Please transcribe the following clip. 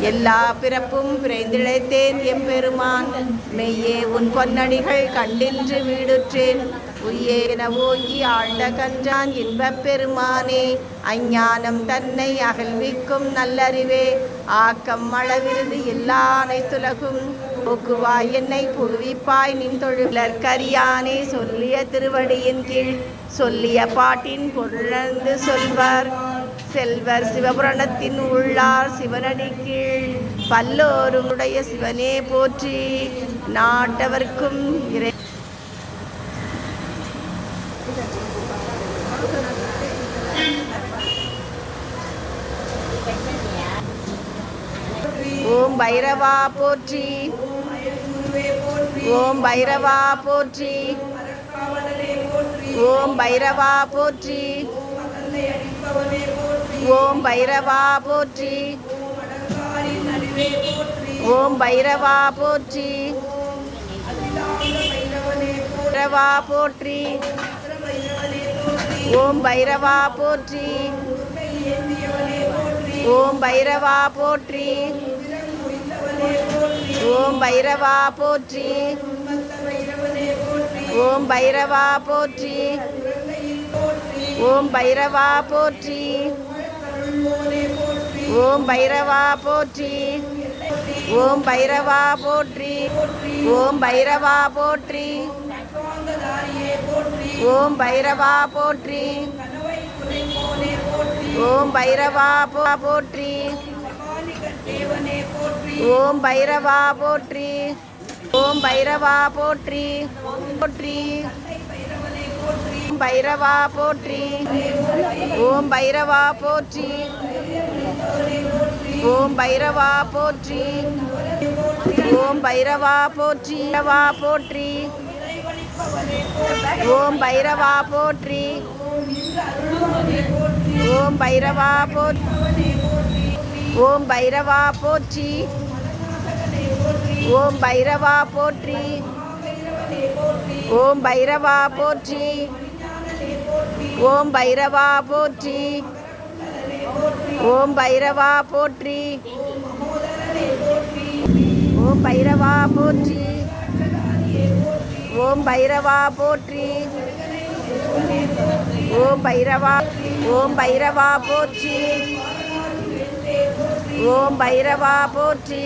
எல்லா பிறப்பும் பிறந்திழைத்தேன் எம்பெருமான் மெய்யே உன் பொன்னடிகள் கண்டின்று வீடுற்றேன். உய்யேன ஓங்கி ஆழ்ந்த கன்றான் இன்பப் பெருமானே. அஞ்ஞானம் தன்னை அகழ்விக்கும் நல்லறிவே. ஆக்கம் அளவிருது எல்லா அனைத்துலகும் போக்குவாய் என்னை புகுவிப்பாய் நின் தொழிலற்கரியானே சொல்லிய திருவடியின் கீழ் சொல்லிய பாட்டின் பொருளந்து சொல்வர். செல்வர் சிவபுராணத்தின் உள்ளார் சிவனடி கீழ். பல்லோரும் உடைய சிவனே போற்றி நாட்டவர்க்கும் இறை ஓம் பைரவா போற்றி. ஓம் பைரவா போற்றி. ஓம் பைரவா போற்றி. ஓம் பைரவா போற்றி. ஓம் பைரவா போற்றி. பைரவா போற்றி. ஓம் பைரவா போற்றி. ஓம் பைரவா போற்றி. ஓம் பைரவா போற்றி. ஓம் பைரவா போற்றி. ஓம் பைரவா போற்றி. ஓம் பைரவா போற்றி. ஓம் பைரவா போற்றி. ஓம் பைரவா போற்றி. ஓம் பைரவா போற்றி. ஓம் பைரவா போற்றி. ஓம் பைரவா போற்றி. ஓம் பைரவா போற்றி. போற்றி. ஓம் பைரவா போற்றி. ஓம் பைரவா போற்றி. ஓம் பைரவா போற்றி. ஓம் பைரவா போற்றி. பைரவா போற்றி. ஓம் பைரவா போற்றி. ஓம் பைரவா போற்றி. ஓம் பைரவா போற்றி. ஓம் பைரவா போற்றி. ஓம் பைரவா போற்றி. ஓம் பைரவா போற்றி. ஓம் பைரவா போற்றி. ஓம் பைரவா போற்றி. ஓம் பைரவா போற்றி. ஓம் பைரவா ஓம் பைரவா போற்றி. ஓம் பைரவா போற்றி.